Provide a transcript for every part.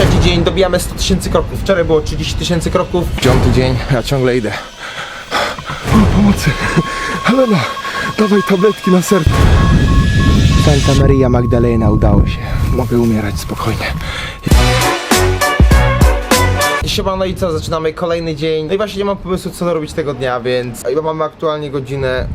Trzeci dzień, dobijamy 100 tysięcy kroków. Wczoraj było 30 tysięcy kroków. Piąty dzień, ja ciągle idę. Pomocy. Helena, dawaj tabletki na serce. Santa Maria Magdalena, udało się. Mogę umierać spokojnie. Siema, no i co, zaczynamy kolejny dzień. No i właśnie nie mam pomysłu, co robić tego dnia, więc chyba mamy aktualnie godzinę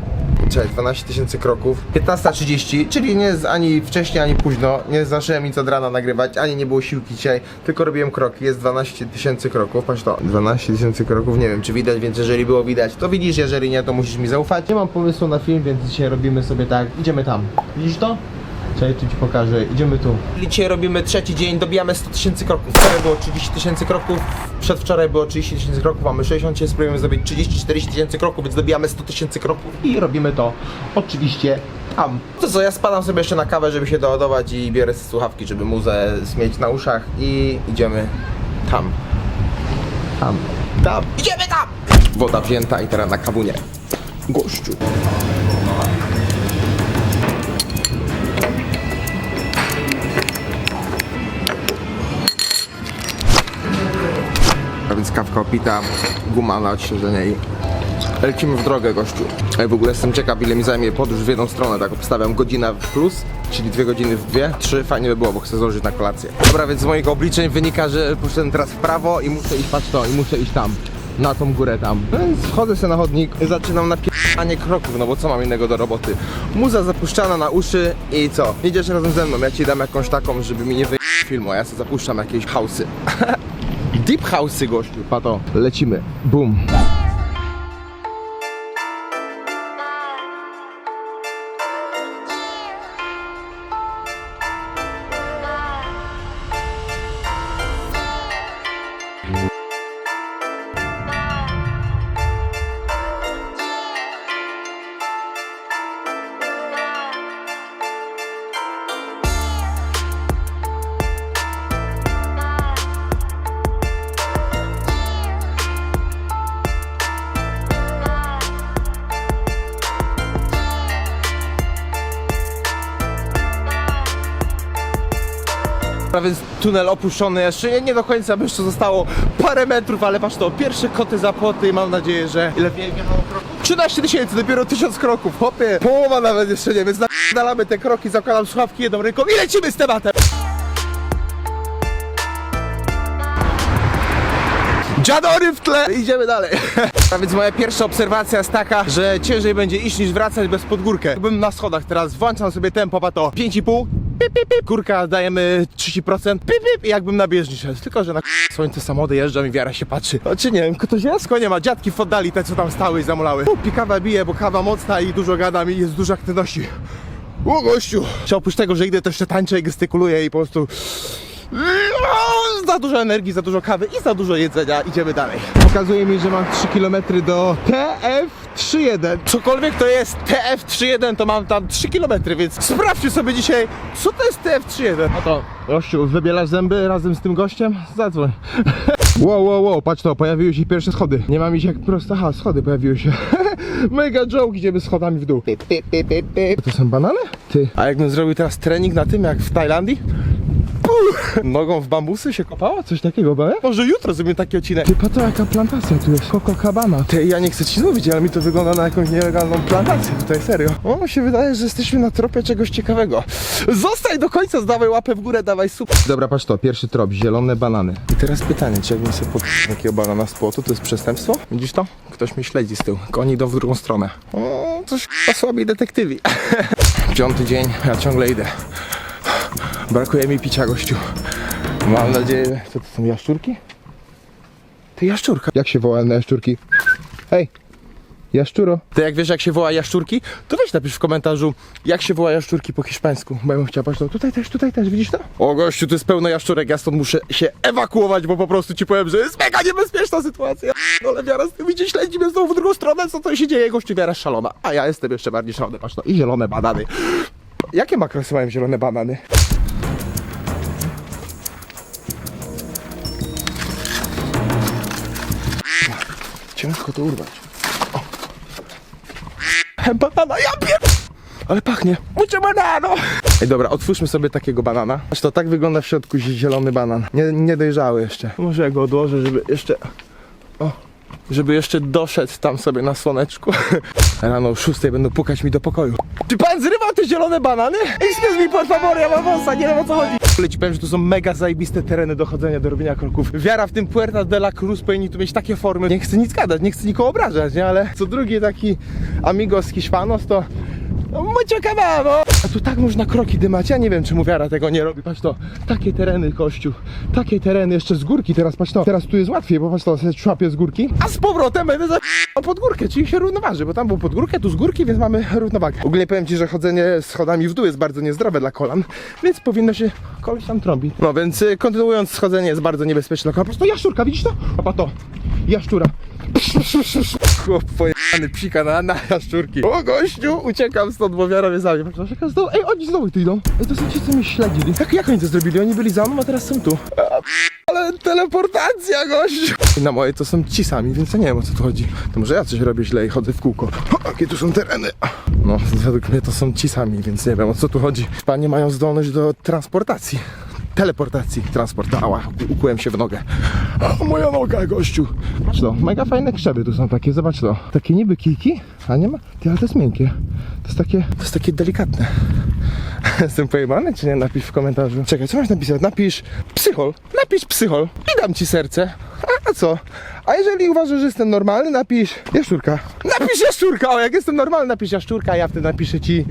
Czekaj, 12 tysięcy kroków. 15.30, czyli nie jest ani wcześnie, ani późno. Nie zdążyłem nic od rana nagrywać, ani nie było siłki dzisiaj Tylko robiłem kroki, jest 12 tysięcy kroków. Patrz to, 12 tysięcy kroków, nie wiem czy widać, więc jeżeli było widać To widzisz, jeżeli nie, to musisz mi zaufać. Nie mam pomysłu na film, więc dzisiaj robimy sobie tak. Idziemy tam, widzisz to? Cześć, tu ci pokażę, idziemy tu. Dzisiaj robimy trzeci dzień, dobijamy 100 tysięcy kroków. Wczoraj było 30 tysięcy kroków, przedwczoraj było 30 tysięcy kroków, mamy 60, dzisiaj spróbujemy zrobić 30-40 tysięcy kroków, więc dobijamy 100 tysięcy kroków i robimy to oczywiście tam. To co, ja spadam sobie jeszcze na kawę, żeby się doładować i biorę słuchawki, żeby muzę mieć na uszach i idziemy tam. Tam. Tam. Idziemy tam! Woda wzięta i teraz na kawunie. Gościu. Więc kawka opita, guma na odświeżenie i lecimy w drogę, gościu. Ej, w ogóle jestem ciekaw, ile mi zajmie podróż w jedną stronę, tak obstawiam godzinę plus, czyli dwie godziny w dwie, trzy, fajnie by było, bo chcę zdążyć na kolację. Dobra, więc z moich obliczeń wynika, że poszedłem teraz w prawo i muszę iść, patrz to, i muszę iść tam. Na tą górę tam. Więc wchodzę sobie na chodnik zaczynam napierdanie kroków, no bo co mam innego do roboty. Muza zapuszczana na uszy i co? Idziesz razem ze mną, ja ci dam jakąś taką, żeby mi nie wyjść filmu, a ja sobie zapuszczam jakieś hausy. Deep house'y gościu, pato, lecimy. Boom. A więc tunel opuszczony jeszcze, nie, nie do końca, bo jeszcze zostało parę metrów, ale patrz to, pierwsze koty za płoty i mam nadzieję, że ile wje- wjechało kroków? 13 tysięcy, dopiero 1000 kroków, hopie, połowa nawet jeszcze nie, więc nadalamy te kroki, zakładam słuchawki jedną ręką i lecimy z tematem! Dziadory w tle! Idziemy dalej. A więc moja pierwsza obserwacja jest taka, że ciężej będzie iść niż wracać bez podgórkę. Jakbym na schodach teraz włączam sobie tempo, pa to 5,5 pip, pip, pip. Górka dajemy 30%, pip, pip, i jakbym na bieżni szedł. Tylko, że na słońce samochody jeżdżą i wiara się patrzy. O, czy nie wiem, ktoś jest? Konie ma dziadki w oddali, te co tam stały i zamulały. U, pikawa bije, bo kawa mocna i dużo gadam i jest dużo aktywności. O gościu! Czy oprócz tego, że idę, to jeszcze tańczę i gestykuluję i po prostu... Za dużo energii, za dużo kawy i za dużo jedzenia. Idziemy dalej. Pokazuje mi, że mam 3 km do TF31. Cokolwiek to jest TF31, to mam tam 3 km, więc sprawdźcie sobie dzisiaj, co to jest TF31. No to, gościu, wybielasz zęby razem z tym gościem? Zadzwoń. Wow, wow, wow, patrz to, pojawiły się pierwsze schody. Nie mam iść jak prosto, aha, schody pojawiły się. Mega joke, idziemy schodami w dół. To są banany? Ty. A jakbym zrobił teraz trening na tym, jak w Tajlandii? Nogą w bambusy się kopało? Coś takiego, be? Może jutro zrobimy taki odcinek. Ty, patrz jaka plantacja tu jest. Coco Cabana. Ty, ja nie chcę ci mówić, ale mi to wygląda na jakąś nielegalną plantację tutaj, serio. O, mi się wydaje, że jesteśmy na tropie czegoś ciekawego. Zostań do końca, zdawaj łapę w górę, dawaj super. Dobra, patrz to, pierwszy trop, zielone banany. I teraz pytanie, czy jakbym sobie pod takiego banana z płotu, to jest przestępstwo? Widzisz to? Ktoś mnie śledzi z tyłu. Oni idą w drugą stronę. O, coś k***a słabi detektywi. Piąty dzień, ja ciągle idę. Brakuje mi picia, gościu. Mam nadzieję... Co to są, jaszczurki? Ty jaszczurka. Jak się woła na jaszczurki? Hej! Jaszczuro. Ty jak wiesz jak się woła jaszczurki, to weź napisz w komentarzu jak się woła jaszczurki po hiszpańsku. Bo ja bym chciał patrzeć, to tutaj też, tutaj też, widzisz to? O gościu, tu jest pełno jaszczurek, ja stąd muszę się ewakuować, bo po prostu ci powiem, że jest mega niebezpieczna sytuacja. No ale wiara z tym idzie, śledzi mnie znowu w drugą stronę, co to się dzieje, gościu, wiara szalona. A ja jestem jeszcze bardziej szalony, patrz no. I zielone banany. Jakie makrosy mają zielone banany? Ciężko to urwać. O. Banana, ja pier... Ale pachnie. Mucie banano! Ej, dobra, otwórzmy sobie takiego banana. Aż to tak wygląda w środku zie- zielony banan. Nie, nie dojrzały jeszcze. Może ja go odłożę, żeby jeszcze... O, żeby jeszcze doszedł tam sobie na słoneczku. Rano o 6 będą pukać mi do pokoju. Czy pan zrywał zielone banany? Excuse me, por favor, ja mam wąsa, nie wiem o co chodzi. Ale ci powiem, że to są mega zajebiste tereny do chodzenia, do robienia kroków. Wiara w tym Puerta de la Cruz powinni tu mieć takie formy. Nie chcę nic gadać, nie chcę nikogo obrażać, nie? Ale co drugi taki amigos hiszpanos to... Mucho cabało. A tu tak można kroki dymać. Ja nie wiem, czemu wiara tego nie robi. Patrz to, takie tereny, kościół. Takie tereny, jeszcze z górki. Teraz patrz to. Teraz tu jest łatwiej, bo patrz to, sobie człapię z górki. A z powrotem będę za pod górkę, czyli się równoważy, bo tam był pod górkę, tu z górki, więc mamy równowagę. Ogólnie powiem Ci, że chodzenie schodami w dół jest bardzo niezdrowe dla kolan, więc powinno się koleś tam trąbić. No więc y, kontynuując schodzenie jest bardzo niebezpieczne. Po prostu jaszczurka, widzisz to? A pa to, jaszczura. Chłop pojechany psika na, na jaszczurki. O gościu, uciekam stąd, bo wiara mnie jaka znowu, ej, oni znowu tu idą. Ej, to są ci, co mnie śledzili. Jak, jak oni to zrobili? Oni byli za mną, a teraz są tu. Ale teleportacja, gościu! Na moje to są ci sami, więc ja nie wiem o co tu chodzi. To może ja coś robię źle i chodzę w kółko. O, jakie tu są tereny. No, według mnie to są ci sami, więc nie wiem o co tu chodzi. Panie mają zdolność do transportacji. Teleportacji, transport. Ała, ukułem się w nogę. O, moja noga, gościu. Patrz to, mega fajne krzewy tu są takie, zobacz to. Takie niby kijki, a nie ma, ty, ale to jest miękkie. To jest takie, to jest takie delikatne. Jestem pojebany, czy nie? Napisz w komentarzu. Czekaj, co masz napisać? Napisz psychol. Napisz psychol i dam ci serce. A, a co? A jeżeli uważasz, że jestem normalny, napisz jaszczurka. Napisz jaszczurka! O, jak jestem normalny, napisz jaszczurka, a ja wtedy napiszę ci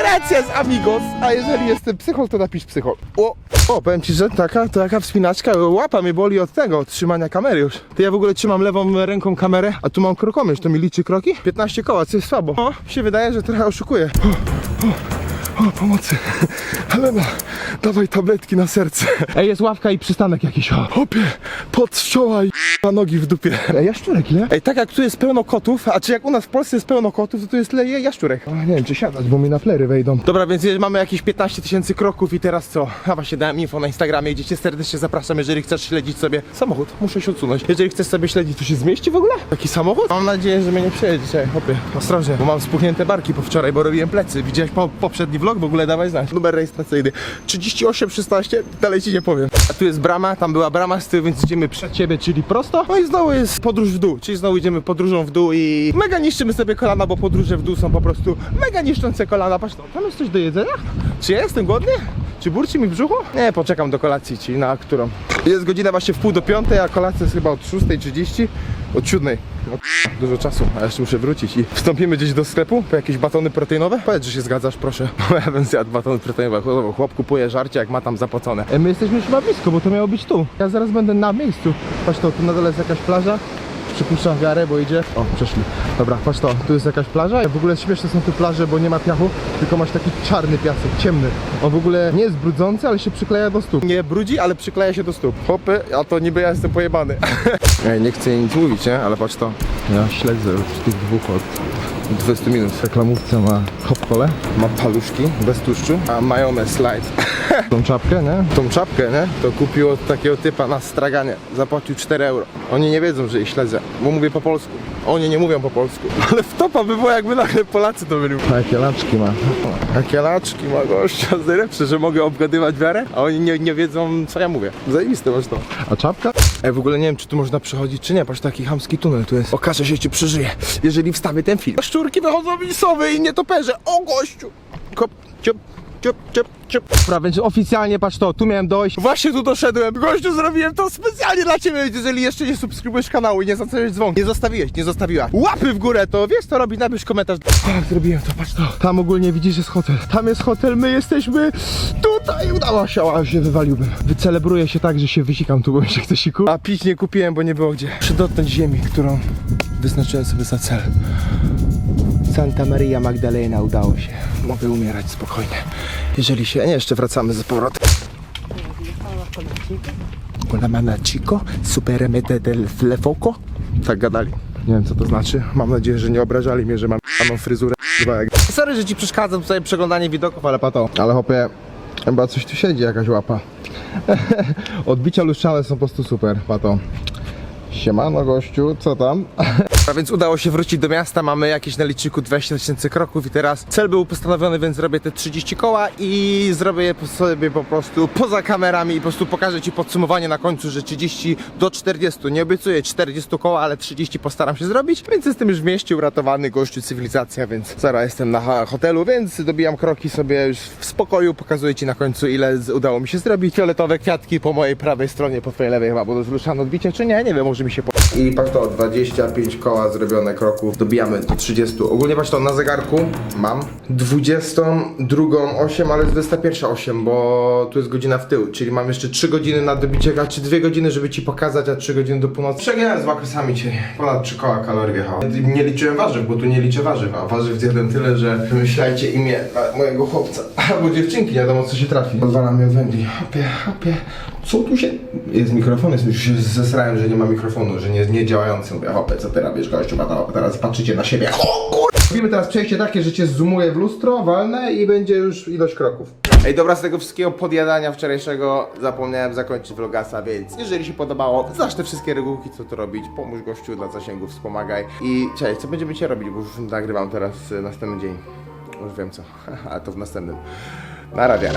gracias, amigos. A jeżeli jestem psychol, to napisz psychol. O, o, powiem ci, że taka, taka wspinaczka, łapa mnie boli od tego, od trzymania kamery już. To ja w ogóle trzymam lewą ręką kamerę, a tu mam krokomierz, to mi liczy kroki? 15 koła, co jest słabo. O, się wydaje, że trochę oszukuję. O, pomocy. Helena, dawaj tabletki na serce. Ej, jest ławka i przystanek jakiś, o. Hopie, pod ścioła i na nogi w dupie. Ej, jaszczurek ile? Ej, tak jak tu jest pełno kotów, a czy jak u nas w Polsce jest pełno kotów, to tu jest leje jaszczurek. O, nie wiem, czy siadać, bo mi na plery wejdą. Dobra, więc mamy jakieś 15 tysięcy kroków i teraz co? A właśnie dałem info na Instagramie, gdzie cię serdecznie zapraszam, jeżeli chcesz śledzić sobie samochód. Muszę się odsunąć. Jeżeli chcesz sobie śledzić, to się zmieści w ogóle? Taki samochód? Mam nadzieję, że mnie nie przejedzie dzisiaj. Hopie, ostrożnie, bo mam spuchnięte barki po wczoraj, bo robiłem plecy. Widziałeś po, poprzedni vlog? W ogóle dawaj znać. Numer rejestracyjny 3816, dalej ci nie powiem. A tu jest brama, tam była brama z tyłu, więc idziemy przed ciebie, czyli prosto. No i znowu jest podróż w dół, czyli znowu idziemy podróżą w dół i mega niszczymy sobie kolana, bo podróże w dół są po prostu mega niszczące kolana. Patrz, no, tam jest coś do jedzenia? Czy ja jestem głodny? Czy burczy mi w brzuchu? Nie, poczekam do kolacji, czyli na którą? Jest godzina właśnie w pół do piątej, a kolacja jest chyba od 6.30, od 7. No, dużo czasu, a jeszcze muszę wrócić i wstąpimy gdzieś do sklepu po jakieś batony proteinowe? Powiedz, że się zgadzasz, proszę. Bo ja bym zjadł batony proteinowe. Chłop, chłop kupuje żarcie, jak ma tam zapłacone. E, my jesteśmy już chyba blisko, bo to miało być tu. Ja zaraz będę na miejscu. Patrz to, tu na dole jest jakaś plaża. Przypuszczam wiarę, bo idzie. O, przeszli. Dobra, patrz to, tu jest jakaś plaża. W ogóle śmieszne są te plaże, bo nie ma piachu, tylko masz taki czarny piasek, ciemny. On w ogóle nie jest brudzący, ale się przykleja do stóp. Nie brudzi, ale przykleja się do stóp. Hopy, a to niby ja jestem pojebany. Ej, nie chcę nic mówić, nie? Ale patrz to. Ja śledzę już tych dwóch od 20 minut. Reklamówca ma hop ma paluszki bez tłuszczu, a majonez light. Tą czapkę, nie? Tą czapkę, nie? To kupił od takiego typa na straganie. Zapłacił 4 euro. Oni nie wiedzą, że ich śledzę, bo mówię po polsku. Oni nie mówią po polsku. Ale w topa by było, jakby nagle Polacy to byli. A jakie laczki ma. Jakie laczki ma gościa, najlepsze, że mogę obgadywać wiarę, a oni nie, nie wiedzą, co ja mówię. Zajebiste masz to. A czapka? Ej, w ogóle nie wiem, czy tu można przechodzić, czy nie. Patrz, taki chamski tunel tu jest. Okaże się, czy przeżyję, jeżeli wstawię ten film. Szczurki wychodzą mi sowy i nietoperze. O, gościu! Kop, ciup, ciup, ciup, ciup. Dobra, więc oficjalnie, patrz to, tu miałem dojść. Właśnie tu doszedłem. Gościu, zrobiłem to specjalnie dla ciebie, jeżeli jeszcze nie subskrybujesz kanału i nie zostawiłeś dzwonka. Nie zostawiłeś, nie zostawiła. Łapy w górę, to wiesz co robić, napisz komentarz. Tak, zrobiłem to, patrz to. Tam ogólnie widzisz, jest hotel. Tam jest hotel, my jesteśmy tutaj. Udało się, a się wywaliłbym. Wycelebruję się tak, że się wysikam tu, bo mi się chce siku. A pić nie kupiłem, bo nie było gdzie. Muszę dotknąć ziemi, którą wyznaczyłem sobie za cel. Santa Maria Magdalena udało się. Mogę umierać spokojnie. Jeżeli się. Nie, jeszcze wracamy z powrotem. Una chico, superemete del flefoco. Tak gadali. Nie wiem co to znaczy. Mam nadzieję, że nie obrażali mnie, że mam mam fryzurę. jak- Sorry, że ci przeszkadzam tutaj przeglądanie widoków, ale pato. Ale hopie, chyba coś tu siedzi, jakaś łapa. Odbicia lustrzane są po prostu super, pato. Siemano gościu, co tam? A więc udało się wrócić do miasta, mamy jakieś na liczniku 20 tysięcy kroków i teraz cel był postanowiony, więc zrobię te 30 koła i zrobię je sobie po prostu poza kamerami i po prostu pokażę Ci podsumowanie na końcu, że 30 do 40, nie obiecuję 40 koła, ale 30 postaram się zrobić, więc jestem już w mieście uratowany, gościu cywilizacja, więc zaraz jestem na hotelu, więc dobijam kroki sobie już w spokoju, pokazuję Ci na końcu ile udało mi się zrobić. Fioletowe kwiatki po mojej prawej stronie, po Twojej lewej chyba, bo to odbicie, czy nie, nie wiem, może mi się. I patrz to, 25 koła zrobione kroków, dobijamy do 30. Ogólnie patrz to, na zegarku mam 22 8, ale jest 21 8, bo tu jest godzina w tył, czyli mam jeszcze 3 godziny na dobicie, czy 2 godziny, żeby Ci pokazać, a 3 godziny do północy. Przegrałem z makresami dzisiaj, ponad 3 koła kalorii wjechało. Nie liczyłem warzyw, bo tu nie liczę warzyw, a warzyw zjadłem tyle, że wymyślajcie imię mojego chłopca, albo dziewczynki, nie wiadomo co się trafi. Pozwala mi od wędli, hopie, hopie, co tu się... Jest mikrofon, jest, już się zesrałem, że nie ma mikrofonu, że nie, nie działający. Mówię, hopie, co ty robisz, gościu, bada, teraz patrzycie na siebie. O. Robimy teraz przejście takie, że cię zoomuje w lustro, walnę i będzie już ilość kroków. Ej, dobra, z tego wszystkiego podjadania wczorajszego zapomniałem zakończyć vlogasa, więc jeżeli się podobało, znasz te wszystkie regułki, co tu robić, pomóż gościu dla zasięgu, wspomagaj i cześć, co będziemy dzisiaj robić, bo już nagrywam teraz y, następny dzień. Już wiem co, a to w następnym. Na razie.